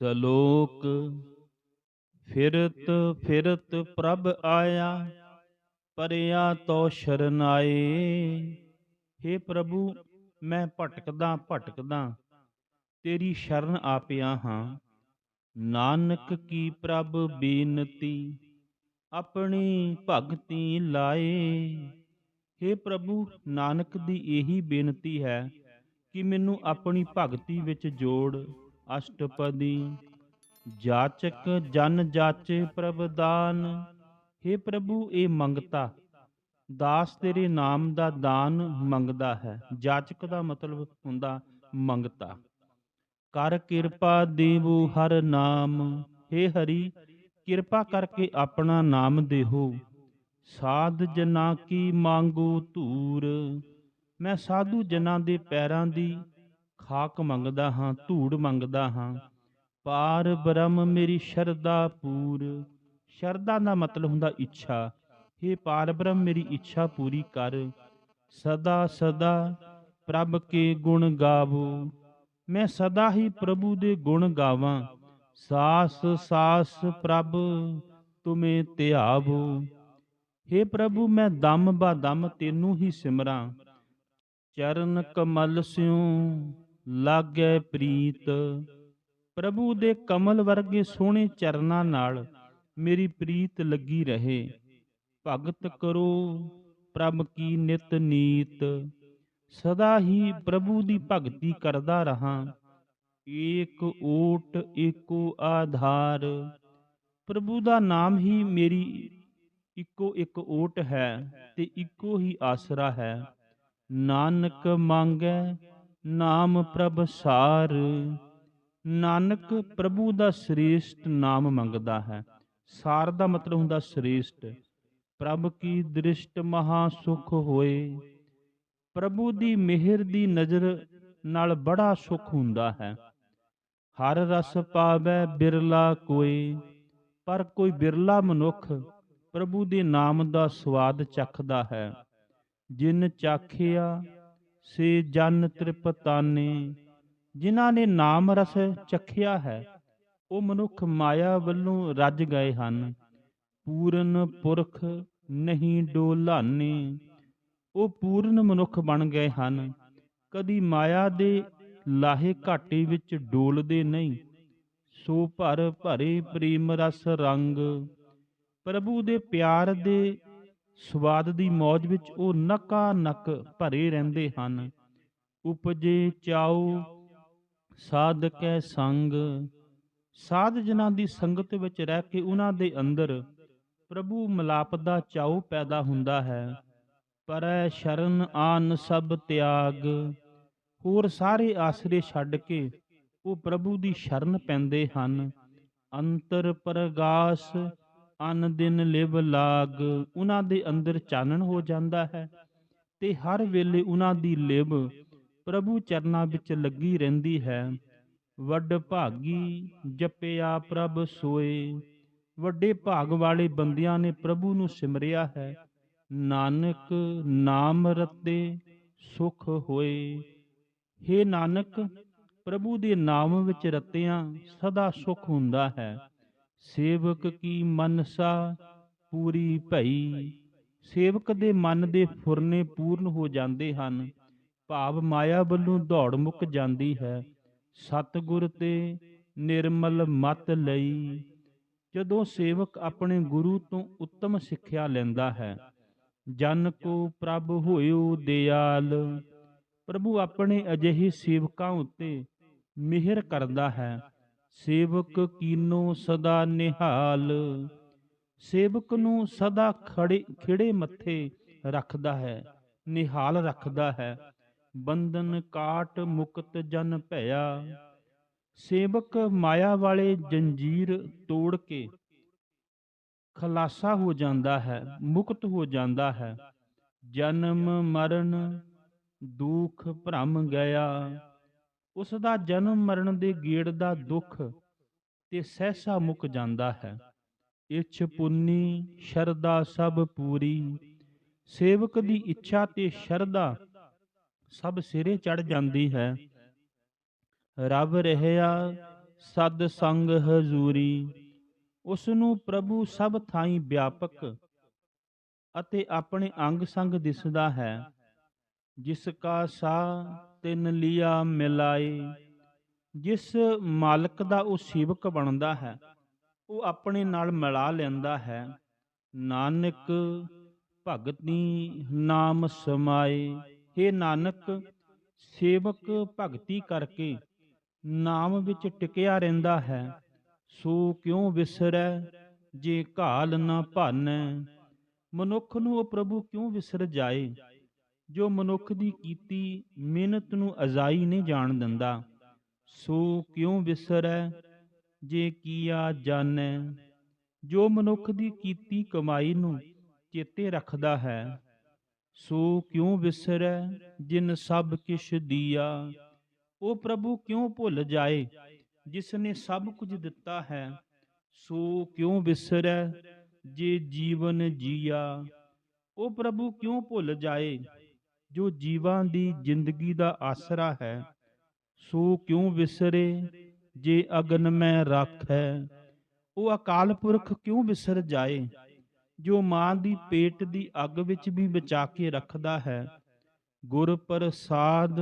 ਸਲੋਕ, ਫਿਰਤ ਫਿਰਤ ਪ੍ਰਭ ਆਇਆ, ਪਰਿਆ ਤੋ ਸ਼ਰਨ ਆਏ। हे ਪ੍ਰਭੂ, ਮੈਂ ਭਟਕਦਾ ਭਟਕਦਾ ਤੇਰੀ ਸ਼ਰਨ ਆ ਪਿਆ ਹਾਂ। ਨਾਨਕ ਕੀ ਪ੍ਰਭ ਬੇਨਤੀ? ਆਪਣੀ ਭਗਤੀ ਲਾਏ। हे ਪ੍ਰਭੂ, ਨਾਨਕ ਦੀ ਇਹੀ ਬੇਨਤੀ ਹੈ ਕਿ ਮੈਨੂੰ ਆਪਣੀ ਭਗਤੀ ਵਿੱਚ ਜੋੜ। ਅਸ਼ਟਪਦੀ, ਜਾਚਕ ਜਨ ਜਾਚੇ ਪ੍ਰਭ ਦਾਨ। हे ਪ੍ਰਭੂ, ਇਹ ਮੰਗਤਾ, ਦਾਸ ਤੇਰੇ ਨਾਮ ਦਾ ਦਾਨ ਮੰਗਦਾ ਹੈ। ਜਾਚਕ ਦਾ ਮਤਲਬ ਹੁੰਦਾ ਮੰਗਤਾ। ਕਰ ਕਿਰਪਾ ਦੇਵੋ ਹਰ ਨਾਮ। हे ਹਰੀ, ਕਿਰਪਾ ਕਰਕੇ ਆਪਣਾ ਨਾਮ ਦੇਹੋ। ਸਾਧ ਜਨਾ ਕੀ ਮੰਗੋ ਧੂਰ। ਮੈਂ ਸਾਧੂ ਜਨਾਂ ਦੇ ਪੈਰਾਂ ਦੀ ਖਾਕ ਮੰਗਦਾ ਹਾਂ, ਧੂੜ ਮੰਗਦਾ ਹਾਂ। ਪਾਰ ਬ੍ਰਹਮ ਮੇਰੀ ਸ਼ਰਧਾ ਪੂਰ। ਸ਼ਰਧਾ ਦਾ ਮਤਲਬ ਹੁੰਦਾ ਇੱਛਾ। हे ਪਾਰ ਬ੍ਰਹਮ, ਮੇਰੀ ਇੱਛਾ ਪੂਰੀ ਕਰ। ਸਦਾ ਸਦਾ ਪ੍ਰਭ ਕੇ ਗੁਣ ਗਾਵੋ। ਮੈਂ ਸਦਾ ਹੀ ਪ੍ਰਭੂ ਦੇ ਗੁਣ ਗਾਵਾਂ। ਸਾਸ ਸਾਸ ਪ੍ਰਭ, ਤੁਮੇ ਧਿਆਵੋ। हे ਪ੍ਰਭੂ, ਮੈਂ ਦਮ ਬਾ ਦਮ ਤੈਨੂੰ ਹੀ ਸਿਮਰਾਂ। ਚਰਨ ਕਮਲ ਸਿਉ, ਲਾਗੇ ਪ੍ਰੀਤ। ਪ੍ਰਭੂ ਦੇ ਕਮਲ ਵਰਗੇ ਸੋਹਣੇ ਚਰਨਾਂ ਨਾਲ ਮੇਰੀ ਪ੍ਰੀਤ ਲੱਗੀ ਰਹੇ। ਭਗਤ ਕਰੋ ਪ੍ਰਭ ਕੀ ਨਿਤ ਨੀਤ। ਸਦਾ ਹੀ ਪ੍ਰਭੂ ਦੀ ਭਗਤੀ ਕਰਦਾ ਰਹਾ। ਏਕ ਓਟ, ਏਕੋ ਆਧਾਰ। ਪ੍ਰਭੂ ਦਾ ਨਾਮ ਹੀ ਮੇਰੀ ਇੱਕੋ ਇੱਕ ਓਟ ਹੈ ਤੇ ਇੱਕੋ ਹੀ ਆਸਰਾ ਹੈ। ਨਾਨਕ ਮੰਗੈ, ਨਾਮ ਪ੍ਰਭ ਸਾਰ। ਨਾਨਕ ਪ੍ਰਭੂ ਦਾ ਸ੍ਰੇਸ਼ਟ ਨਾਮ ਮੰਗਦਾ ਹੈ। ਸਾਰ ਦਾ ਮਤਲਬ ਹੁੰਦਾ ਸ੍ਰੇਸ਼ਟ। ਪ੍ਰਭ ਕੀ ਦ੍ਰਿਸ਼ਟ ਮਹਾ ਸੁਖ ਹੋਏ। ਪ੍ਰਭੂ ਦੀ ਮਿਹਰ ਦੀ ਨਜ਼ਰ ਨਾਲ ਬੜਾ ਸੁਖ ਹੁੰਦਾ ਹੈ। ਹਰ ਰਸ ਪਾਵੈ ਬਿਰਲਾ ਕੋਈ ਪਰ ਕੋਈ ਬਿਰਲਾ ਮਨੁੱਖ ਪ੍ਰਭੂ ਦੇ ਨਾਮ ਦਾ ਸਵਾਦ ਚੱਖਦਾ ਹੈ। ਜਿਨ ਚਾਖਿਆ ਸੇ ਜਨ ਤ੍ਰਿਪਤਾਨੇ। ਜਿਨ੍ਹਾਂ ਨੇ ਨਾਮ ਰਸ ਚਖਿਆ ਹੈ ਉਹ ਮਨੁੱਖ ਮਾਇਆ ਵੱਲੋਂ ਰੱਜ ਗਏ ਹਨ। ਪੂਰਨ ਪੁਰਖ ਨਹੀਂ ਡੋਲਾਨੇ। ਉਹ ਪੂਰਨ ਮਨੁੱਖ ਬਣ ਗਏ ਹਨ। ਕਦੀ ਮਾਇਆ ਦੇ ਲਾਹੇ ਘਾਟੇ ਵਿੱਚ ਡੋਲਦੇ ਨਹੀਂ। ਸੋ ਭਰ ਭਰੇ ਪ੍ਰੇਮ ਰਸ ਰੰਗ। ਪ੍ਰਭੂ ਦੇ ਪਿਆਰ ਦੇ ਸਵਾਦ ਦੀ ਮੌਜ ਵਿੱਚ ਉਹ ਨਕਾ ਨਕ ਭਰੇ ਰਹਿੰਦੇ ਹਨ। ਉਪਜੇ ਚਾਉ ਸਾਧਕੈ ਸੰਗ। ਸਾਧ ਜਨਾਂ ਦੀ ਸੰਗਤ ਵਿੱਚ ਰਹਿ ਕੇ ਉਹਨਾਂ ਦੇ ਅੰਦਰ ਪ੍ਰਭੂ ਮਲਾਪ ਦਾ ਚਾਉ ਪੈਦਾ ਹੁੰਦਾ ਹੈ। ਪਰੈ ਸ਼ਰਨ ਆਨ ਸਭ ਤਿਆਗ। ਹੋਰ ਸਾਰੇ ਆਸਰੇ ਛੱਡ ਕੇ ਉਹ ਪ੍ਰਭੂ ਦੀ ਸ਼ਰਨ ਪੈਂਦੇ ਹਨ। ਅੰਤਰ ਪ੍ਰਗਾਸ, ਅਨ ਦਿਨ ਲਿਵ ਲਾਗ। ਉਹਨਾਂ ਦੇ ਅੰਦਰ ਚਾਨਣ ਹੋ ਜਾਂਦਾ ਹੈ ਤੇ ਹਰ ਵੇਲੇ ਉਹਨਾਂ ਦੀ ਲਿਵ ਪ੍ਰਭੂ ਚਰਨਾਂ ਵਿੱਚ ਲੱਗੀ ਰਹਿੰਦੀ ਹੈ। ਵੱਡ ਭਾਗੀ ਜਪਿਆ ਪ੍ਰਭ ਸੋਏ। ਵੱਡੇ ਭਾਗ ਵਾਲੇ ਬੰਦਿਆਂ ਨੇ ਪ੍ਰਭੂ ਨੂੰ ਸਿਮਰਿਆ ਹੈ। ਨਾਨਕ ਨਾਮ ਰਤੇ ਸੁਖ ਹੋਏ। हे ਨਾਨਕ, ਪ੍ਰਭੂ ਦੇ ਨਾਮ ਵਿੱਚ ਰਤਿਆਂ ਸਦਾ ਸੁਖ ਹੁੰਦਾ ਹੈ। ਸੇਵਕ ਕੀ ਮਨਸਾ ਪੂਰੀ ਭਈ। ਸੇਵਕ ਦੇ ਮਨ ਦੇ ਫੁਰਨੇ ਪੂਰਨ ਹੋ ਜਾਂਦੇ ਹਨ। ਭਾਵ ਮਾਇਆ ਵੱਲੋਂ ਦੌੜ ਮੁੱਕ ਜਾਂਦੀ ਹੈ। ਸਤਿਗੁਰ ਤੇ ਨਿਰਮਲ ਮਤ ਲਈ। ਜਦੋਂ ਸੇਵਕ ਆਪਣੇ ਗੁਰੂ ਤੋਂ ਉੱਤਮ ਸਿੱਖਿਆ ਲੈਂਦਾ ਹੈ ਜਨ ਕੋ ਪ੍ਰਭ ਹੋਇਓ ਦਿਆਲ। ਪ੍ਰਭੂ ਆਪਣੇ ਅਜਿਹੇ ਸੇਵਕਾਂ ਉੱਤੇ ਮਿਹਰ ਕਰਦਾ ਹੈ। ਸੇਵਕ ਕੀਨੋ ਸਦਾ ਨਿਹਾਲ। ਸੇਵਕ ਨੂੰ ਸਦਾ ਖੜੇ ਖਿੜੇ ਮੱਥੇ ਰੱਖਦਾ ਹੈ, ਨਿਹਾਲ ਰੱਖਦਾ ਹੈ। ਬੰਧਨ ਕਾਟ ਮੁਕਤ ਜਨ ਭਇਆ। ਸੇਵਕ ਮਾਇਆ ਵਾਲੇ ਜੰਜੀਰ ਤੋੜ ਕੇ ਖਲਾਸਾ ਹੋ ਜਾਂਦਾ ਹੈ, ਮੁਕਤ ਹੋ ਜਾਂਦਾ ਹੈ। ਜਨਮ ਮਰਨ, ਦੁਖ ਭ੍ਰਮ ਗਿਆ। ਉਸ ਦਾ ਜਨਮ ਮਰਨ ਦੇ ਗੇੜ ਦਾ ਦੁੱਖ ਤੇ ਸਹਿਸਾ ਮੁੱਕ ਜਾਂਦਾ ਹੈ। ਇਛ ਪੁੰਨੀ ਸ਼ਰਦਾ ਸਭ ਪੂਰੀ। ਸੇਵਕ ਦੀ ਇੱਛਾ ਤੇ ਸ਼ਰਧਾ ਸਭ ਸਿਰੇ ਚੜ ਜਾਂਦੀ ਹੈ। ਰਬ ਰਹਿਆ, ਸਦ ਸੰਗ ਹਜ਼ੂਰੀ। ਉਸ ਨੂੰ ਪ੍ਰਭੂ ਸਭ ਥਾਈਂ ਵਿਆਪਕ ਅਤੇ ਆਪਣੇ ਅੰਗ ਸੰਗ ਦਿਸਦਾ ਹੈ, ਜਿਸ ਕਾ ਸਾ ਤਿਨ ਲਿਆ ਮਿਲਾਏ, ਜਿਸ ਮਾਲਕ ਦਾ ਉਹ ਸੇਵਕ ਬਣਦਾ ਹੈ, ਉਹ ਆਪਣੇ ਨਾਲ ਮਿਲਾ ਲੈਂਦਾ ਹੈ। ਨਾਨਕ, ਭਗਤੀ ਨਾਮ ਸਮਾਏ हे ਨਾਨਕ, ਸੇਵਕ ਭਗਤੀ ਕਰਕੇ ਨਾਮ ਵਿੱਚ ਟਿਕਿਆ ਰਹਿੰਦਾ ਹੈ। ਸੋ ਕਿਉ ਵਿਸਰੈ, ਜੇ ਘਾਲ ਨਾ ਭਾਨੈ? ਮਨੁੱਖ ਨੂੰ ਉਹ ਪ੍ਰਭੂ ਕਿਉਂ ਵਿਸਰ ਜਾਏ? ਜੋ ਮਨੁੱਖ ਦੀ ਕੀਤੀ ਮਿਹਨਤ ਨੂੰ ਅਜ਼ਾਈ ਨਹੀਂ ਜਾਣ ਦਿੰਦਾ, ਸੋ ਕਿਉ ਵਿਸਰੈ, ਜੇ ਕੀਆ ਜਾਣੈ? ਜੋ ਮਨੁੱਖ ਦੀ ਕੀਤੀ ਕਮਾਈ ਨੂੰ ਚੇਤੇ ਰੱਖਦਾ ਹੈ, ਸੋ ਕਿਉ ਵਿਸਰੈ, ਜਿਨ ਸਭ ਕਿਛ ਦੀਆ? ਉਹ ਪ੍ਰਭੂ ਕਿਉਂ ਭੁੱਲ ਜਾਏ? ਜਿਸ ਨੇ ਸਭ ਕੁਝ ਦਿੱਤਾ ਹੈ, ਸੋ ਕਿਉਂ ਵਿਸਰੈ ਜੇ ਜੀਵਨ ਜੀਆ? ਉਹ ਪ੍ਰਭੂ ਕਿਉਂ ਭੁੱਲ ਜਾਏ, ਜੋ ਜੀਵਾਂ ਦੀ ਜ਼ਿੰਦਗੀ ਦਾ ਆਸਰਾ ਹੈ? ਸੋ ਕਿਉਂ ਵਿਸਰੇ ਜੇ ਅਗਨ ਮੈਂ ਰੱਖੈ? ਉਹ ਅਕਾਲ ਪੁਰਖ ਕਿਉਂ ਵਿਸਰ ਜਾਏ, ਜੋ ਮਾਂ ਦੀ ਪੇਟ ਦੀ ਅੱਗ ਵਿੱਚ ਵੀ ਬਚਾ ਕੇ ਰੱਖਦਾ ਹੈ? ਗੁਰ ਪ੍ਰਸਾਦ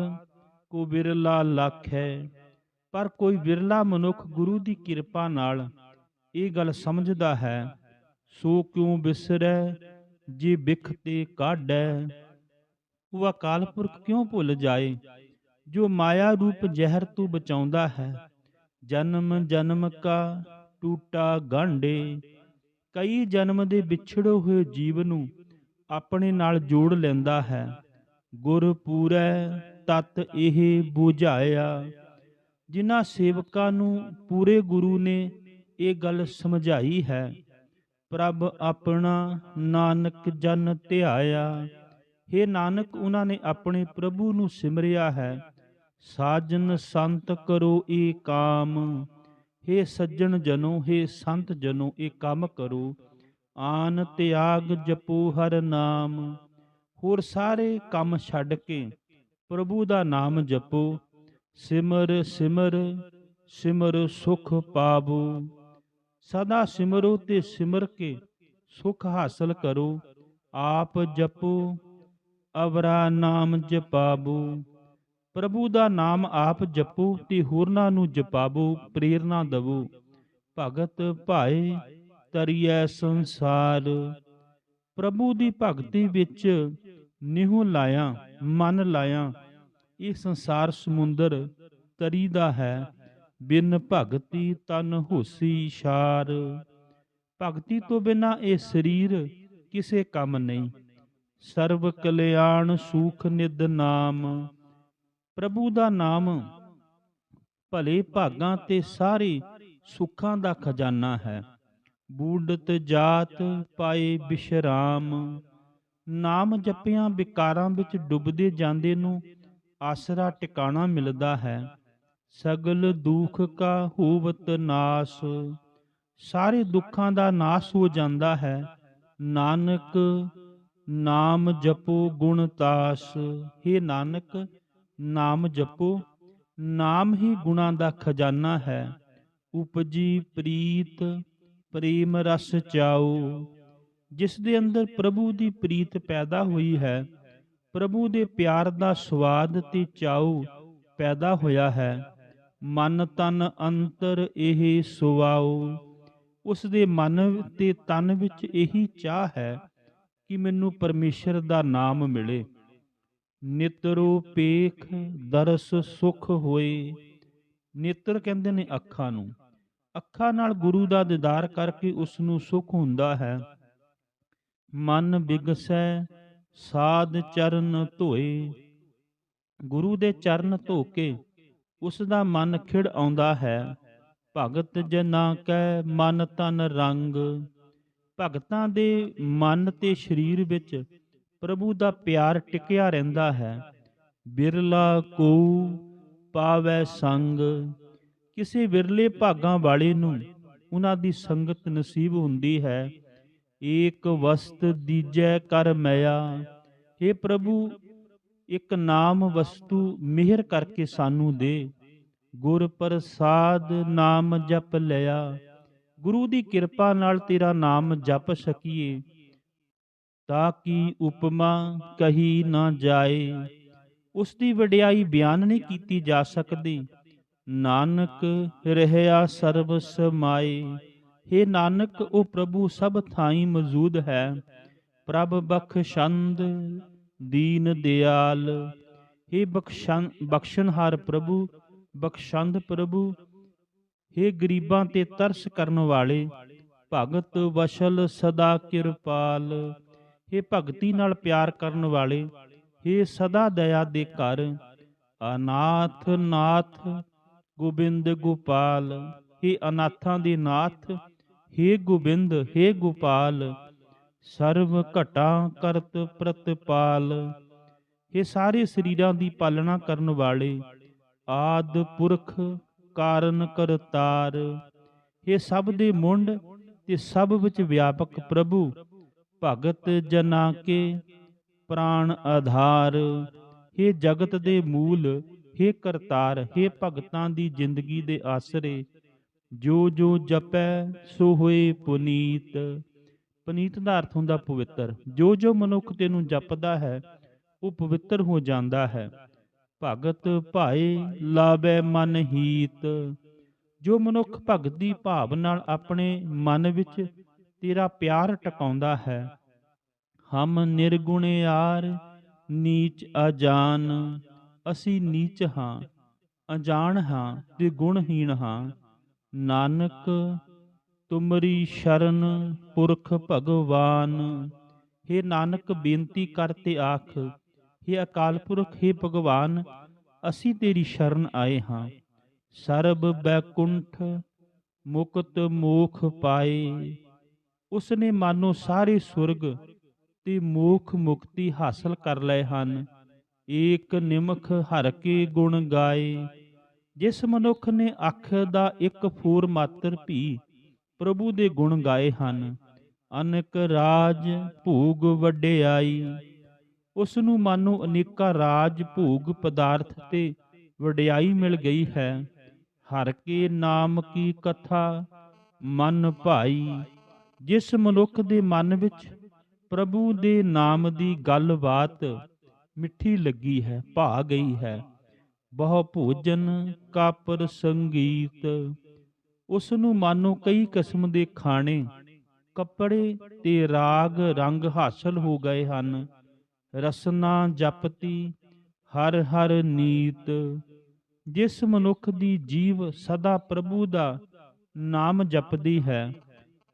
ਕੋ ਵਿਰਲਾ ਲੱਖ ਹੈ ਪਰ ਕੋਈ ਵਿਰਲਾ ਮਨੁੱਖ ਗੁਰੂ ਦੀ ਕਿਰਪਾ ਨਾਲ ਇਹ ਗੱਲ ਸਮਝਦਾ ਹੈ, ਸੋ ਕਿਉ ਵਿਸਰੈ ਜੇ ਬਿਖ ਤੇ ਕਾਢੈ? ਉਹ ਅਕਾਲ ਪੁਰਖ ਕਿਉਂ ਭੁੱਲ ਜਾਏ, ਜੋ ਮਾਇਆ ਰੂਪ ਜ਼ਹਿਰ ਤੋਂ ਬਚਾਉਂਦਾ ਹੈ? ਜਨਮ ਜਨਮ ਕਾ ਟੂਟਾ ਗਾਂਢੇ, ਕਈ ਜਨਮ ਦੇ ਵਿਛੜੇ ਹੋਏ ਜੀਵ ਨੂੰ ਆਪਣੇ ਨਾਲ ਜੋੜ ਲੈਂਦਾ ਹੈ। ਗੁਰ ਪੂਰੈ, ਤਤ ਇਹ ਬੁਝਾਇਆ। ਜਿਨ੍ਹਾਂ ਸੇਵਕਾਂ ਨੂੰ ਪੂਰੇ ਗੁਰੂ ਨੇ ਇਹ ਗੱਲ ਸਮਝਾਈ ਹੈ ਪ੍ਰਭ ਆਪਣਾ ਨਾਨਕ ਜਨ ਧਿਆਇਆ हे ਨਾਨਕ ਉਹਨਾਂ ਨੇ ਆਪਣੇ ਪ੍ਰਭੂ ਨੂੰ ਸਿਮਰਿਆ ਹੈ ਸਾਜਨ ਸੰਤ ਕਰੋ ਇਹ ਕਾਮ हे ਸੱਜਣ ਜਨੋ हे ਸੰਤ ਜਨੋ ਇਹ ਕੰਮ ਕਰੋ ਆਨ ਤਿਆਗ ਜਪੋ ਹਰ ਨਾਮ ਹੋਰ ਸਾਰੇ ਕੰਮ ਛੱਡ ਕੇ ਪ੍ਰਭੂ ਦਾ ਨਾਮ ਜਪੋ ਸਿਮਰ ਸਿਮਰ ਸਿਮਰ ਸੁਖ ਪਾਵੋ। ਸਦਾ ਸਿਮਰੋ ਤੇ ਸਿਮਰ ਕੇ ਸੁਖ ਹਾਸਲ ਕਰੋ। ਆਪ ਜਪੋ, ਅਵਰਾ ਨਾਮ ਜਪਾਵੋ। ਪ੍ਰਭੂ ਦਾ ਨਾਮ ਆਪ ਜਪੋ ਤੇ ਹੋਰਨਾਂ ਨੂੰ ਜਪਾਵੋ, ਪ੍ਰੇਰਣਾ ਦਵੋ। ਭਗਤ ਭਾਏ ਤਰੀਐ ਸੰਸਾਰ। ਪ੍ਰਭੂ ਦੀ ਭਗਤੀ ਵਿੱਚ ਨਿਹੁ ਲਾਇਆ, ਮਨ ਲਾਇਆ ਇਹ ਸੰਸਾਰ ਸਮੁੰਦਰ ਤਰੀ ਦਾ ਹੈ। ਬਿਨ ਭਗਤੀ ਤਨ ਹੋਸੀ ਛਾਰ ਭਗਤੀ ਤੋਂ ਬਿਨਾ ਇਹ ਸਰੀਰ ਕਿਸੇ ਕੰਮ ਨਹੀਂ। ਸਰਬ ਕਲਿਆਣ ਸੂਖ ਨਿਦ ਨਾਮ। ਪ੍ਰਭੂ ਦਾ ਨਾਮ ਭਲੇ ਭਾਗਾਂ ਤੇ ਸਾਰੇ ਸੁੱਖਾਂ ਦਾ ਖਜ਼ਾਨਾ ਹੈ। ਬੂਡਤ ਜਾਤ ਪਾਏ ਬਿਸ਼ਰਾਮ। ਨਾਮ ਜਪਿਆਂ ਵਿਕਾਰਾਂ ਵਿੱਚ ਡੁੱਬਦੇ ਜਾਂਦੇ ਨੂੰ ਆਸਰਾ ਟਿਕਾਣਾ ਮਿਲਦਾ ਹੈ। ਸਗਲ ਦੁੱਖ ਕਾ ਹੋਵਤ ਨਾਸ। ਸਾਰੇ ਦੁੱਖਾਂ ਦਾ ਨਾਸ ਹੋ ਜਾਂਦਾ ਹੈ। ਨਾਨਕ, ਨਾਮ ਜਪੋ ਗੁਣ ਤਾਸ। हे ਨਾਨਕ, ਨਾਮ ਜਪੋ। ਨਾਮ ਹੀ ਗੁਣਾਂ ਦਾ ਖਜ਼ਾਨਾ ਹੈ। ਉਪਜੀ ਪ੍ਰੀਤ, ਪ੍ਰੇਮ ਰਸ ਚਾਓ। ਜਿਸ ਦੇ ਅੰਦਰ ਪ੍ਰਭੂ ਦੀ ਪ੍ਰੀਤ ਪੈਦਾ ਹੋਈ ਹੈ ਪ੍ਰਭੂ ਦੇ ਪਿਆਰ ਦਾ ਸਵਾਦ ਤੇ ਚਾਉ ਪੈਦਾ ਹੋਇਆ ਹੈ। ਮਨ ਤਨ ਅੰਤਰ ਇਹ ਸੁਵਾਓ ਉਸ ਦੇ ਮਨ ਤੇ ਤਨ ਵਿੱਚ ਇਹੀ ਚਾਹ ਹੈ ਕਿ ਮੈਨੂੰ ਪਰਮੇਸ਼ਰ ਦਾ ਨਾਮ ਮਿਲੇ। ਨਿਤਰੋ ਪੇਖ ਦਰਸ ਸੁਖ ਹੋਏ। ਨੇਤਰ ਕਹਿੰਦੇ ਨੇ ਅੱਖਾਂ ਨੂੰ। ਅੱਖਾਂ ਨਾਲ ਗੁਰੂ ਦਾ ਦੀਦਾਰ ਕਰਕੇ ਉਸ ਨੂੰ ਸੁਖ ਹੁੰਦਾ ਹੈ। ਮਨ ਬਿਗਸੈ ਸਾਧ ਚਰਨ ਧੋਏ। ਗੁਰੂ ਦੇ ਚਰਨ ਧੋ ਕੇ ਉਸ ਦਾ ਮਨ ਖਿੜ ਆਉਂਦਾ ਹੈ। ਭਗਤ ਜਨਾ ਕੈ ਮਨ ਤਨ ਰੰਗ। ਭਗਤਾਂ ਦੇ ਮਨ ਤੇ ਸਰੀਰ ਵਿੱਚ ਪ੍ਰਭੂ ਦਾ ਪਿਆਰ ਟਿਕਿਆ ਰਹਿੰਦਾ ਹੈ। ਬਿਰਲਾ ਕੋ ਪਾਵੈ ਸੰਗ। ਕਿਸੇ ਵਿਰਲੇ ਭਾਗਾਂ ਵਾਲੇ ਨੂੰ ਉਹਨਾਂ ਦੀ ਸੰਗਤ ਨਸੀਬ ਹੁੰਦੀ ਹੈ। ਏਕ ਵਸਤ ਦੀਜੈ ਕਰ ਮਿਆ। हे ਪ੍ਰਭੂ, ਇੱਕ ਨਾਮ ਵਸਤੂ ਮਿਹਰ ਕਰਕੇ ਸਾਨੂੰ ਦੇ। ਗੁਰ ਪ੍ਰਸਾਦ ਨਾਮ ਜਪ ਲਿਆ। ਗੁਰੂ ਦੀ ਕਿਰਪਾ ਨਾਲ ਤੇਰਾ ਨਾਮ ਜਪ ਸਕੀਏ। ਤਾਂ ਕਿ ਉਪਮਾ ਕਹੀ ਨਾ ਜਾਏ। ਉਸ ਦੀ ਵਡਿਆਈ ਬਿਆਨ ਨਹੀਂ ਕੀਤੀ ਜਾ ਸਕਦੀ। ਨਾਨਕ ਰਹਿਆ ਸਰਬ ਸਮਾਏ। हे ਨਾਨਕ ਉਹ ਪ੍ਰਭੂ ਸਭ ਥਾਈਂ ਮੌਜੂਦ ਹੈ ਪ੍ਰਭ ਬਖਸ਼ੰਦ ਦੀਨ ਦਿਆਲ हे ਬਖਸ਼ਨ ਬਖਸ਼ਣਹਾਰ ਪ੍ਰਭੂ ਬਖਸ਼ੰਦ ਪ੍ਰਭੂ हे ਗਰੀਬਾਂ ਤੇ ਤਰਸ ਕਰਨ ਵਾਲੇ ਭਗਤ ਵਸ਼ਲ ਸਦਾ ਕਿਰਪਾਲ हे ਭਗਤੀ ਨਾਲ ਪਿਆਰ ਕਰਨ ਵਾਲੇ हे ਸਦਾ ਦਇਆ ਦੇ ਘਰ ਅਨਾਥ ਨਾਥ ਗੋਬਿੰਦ ਗੋਪਾਲ हे ਅਨਾਥਾਂ ਦੇ ਨਾਥ हे ਗੋਬਿੰਦ हे ਗੋਪਾਲ ਸਰਵ ਘਟਾ ਕਰਤ ਪ੍ਰਤਪਾਲ ਇਹ ਸਾਰੇ ਸਰੀਰਾਂ ਦੀ ਪਾਲਣਾ ਕਰਨ ਵਾਲੇ ਆਦ ਪੁਰਖ ਕਾਰਨ ਕਰਤਾਰ ਇਹ ਸਭ ਦੇ ਮੁੰਡ ਤੇ ਸਭ ਵਿੱਚ ਵਿਆਪਕ ਪ੍ਰਭੂ ਭਗਤ ਜਨਾ ਕੇ ਪ੍ਰਾਣ ਆਧਾਰ ਇਹ ਜਗਤ ਦੇ ਮੂਲ हे ਕਰਤਾਰ हे ਭਗਤਾਂ ਦੀ ਜ਼ਿੰਦਗੀ ਦੇ ਆਸਰੇ ਜੋ ਜੋ ਜਪੈ ਸੋ ਹੋਏ ਪੁਨੀਤ। ਪੁਨੀਤ ਦਾ ਅਰਥ ਹੁੰਦਾ ਪਵਿੱਤਰ। ਜੋ ਜੋ ਮਨੁੱਖ ਤੈਨੂੰ ਜਪਦਾ ਹੈ, ਉਹ ਪਵਿੱਤਰ ਹੋ ਜਾਂਦਾ ਹੈ। ਭਗਤ ਭਾਏ ਲਾਵੇ ਮਨ ਹੀਤ। ਜੋ ਮਨੁੱਖ ਭਗਤ ਦੀ ਭਾਵ ਨਾਲ ਆਪਣੇ ਮਨ ਵਿੱਚ ਤੇਰਾ ਪਿਆਰ ਟਿਕਾਉਂਦਾ ਹੈ, ਹਮ ਨਿਰਗੁਣਿਆਰ ਨੀਚ ਅਜਾਨ। ਅਸੀਂ ਨੀਚ ਹਾਂ ਅਜਾਣ ਹਾਂ ਤੇ ਗੁਣਹੀਣ ਹਾਂ। ਨਾਨਕ ਤੁਮਰੀ ਸ਼ਰਨ ਪੁਰਖ ਭਗਵਾਨ हे ਨਾਨਕ ਬੇਨਤੀ ਕਰਤੇ ਆਖ हे ਅਕਾਲ ਪੁਰਖ हे ਭਗਵਾਨ ਅਸੀਂ ਤੇਰੀ ਸ਼ਰਨ ਆਏ ਹਾਂ ਸਰਬ ਬੈਕੁੰਠ ਮੁਕਤ ਮੋਖ ਪਾਏ ਉਸਨੇ ਮਾਨੋ ਸਾਰੇ ਸੁਰਗ ਤੇ ਮੋਖ ਮੁਕਤੀ ਹਾਸਲ ਕਰ ਲਏ ਹਨ ਏਕ ਨਿਮਖ ਹਰ ਕੇ ਗੁਣ ਗਾਏ ਜਿਸ ਮਨੁੱਖ ਨੇ ਅੱਖ ਦਾ ਇੱਕ ਫੂਰ ਮਾਤਰ ਵੀ ਪ੍ਰਭੂ ਦੇ ਗੁਣ ਗਾਏ ਹਨ, ਅਨਕ ਰਾਜ ਭੂਗ ਵਡਿਆਈ। ਉਸ ਨੂੰ ਮਾਨੋ ਅਨੇਕਾਂ ਰਾਜ ਭੂਗ ਪਦਾਰਥ ਤੇ ਵਡਿਆਈ ਮਿਲ ਗਈ ਹੈ। ਹਰ ਕੇ ਨਾਮ ਕੀ ਕਥਾ ਮਨ ਭਾਈ। ਜਿਸ ਮਨੁੱਖ ਦੇ ਮਨ ਵਿੱਚ ਪ੍ਰਭੂ ਦੇ ਨਾਮ ਦੀ ਗੱਲਬਾਤ ਮਿੱਠੀ ਲੱਗੀ ਹੈ ਭਾ ਗਈ ਹੈ। ਬਹੁ ਭੋਜਨ ਕਾਪਰ ਸੰਗੀਤ। ਉਸ ਨੂੰ ਮਾਨੋ ਕਈ ਕਿਸਮ ਦੇ ਖਾਣੇ, ਕੱਪੜੇ ਤੇ ਰਾਗ ਰੰਗ ਹਾਸਲ ਹੋ ਗਏ ਹਨ। ਰਸਨਾ ਜਪਤੀ, ਹਰ ਹਰ ਨੀਤ। ਜਿਸ ਮਨੁੱਖ ਦੀ ਜੀਵ ਸਦਾ ਪ੍ਰਭੂ ਦਾ ਨਾਮ ਜਪਦੀ ਹੈ,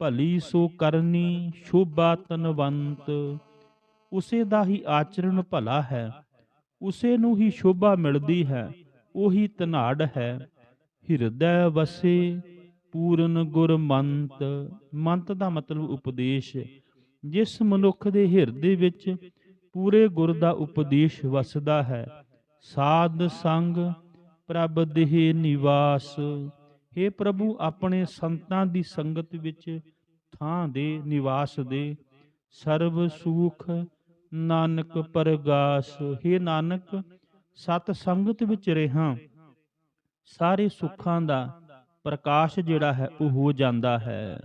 ਭਲੀ ਸੋ ਕਰਨੀ ਸ਼ੋਭਾ ਤਨਵੰਤ। ਉਸੇ ਦਾ ਹੀ ਆਚਰਣ ਭਲਾ ਹੈ। ਉਸੇ ਨੂੰ ਹੀ ਸ਼ੋਭਾ ਮਿਲਦੀ ਹੈ, ਉਹੀ ਧਨਾੜ ਹੈ। ਹਿਰਦੈ ਵਸੇ, ਪੂਰਨ ਗੁਰਮੰਤ ਮੰਤ। ਦਾ ਮਤਲਬ ਉਪਦੇਸ਼। ਜਿਸ ਮਨੁੱਖ ਦੇ ਹਿਰਦੇ ਵਿੱਚ ਪੂਰੇ ਗੁਰ ਦਾ ਉਪਦੇਸ਼ ਵਸਦਾ ਹੈ, ਸਾਧ ਸੰਗ ਪ੍ਰਭ ਦੇਹ ਨਿਵਾਸ। हे ਪ੍ਰਭੂ, ਆਪਣੇ ਸੰਤਾਂ ਦੀ ਸੰਗਤ ਵਿੱਚ ਥਾਂ ਦੇ ਨਿਵਾਸ ਦੇ। ਸਰਬ ਸੁਖ ਨਾਨਕ ਪਰਗਾਸ हे ਨਾਨਕ, ਸਤ ਸੰਗਤ ਵਿੱਚ ਰਹਾ। ਸਾਰੇ ਸੁੱਖਾਂ ਦਾ ਪ੍ਰਕਾਸ਼ ਜਿਹੜਾ ਹੈ, ਉਹ ਹੋ ਜਾਂਦਾ ਹੈ।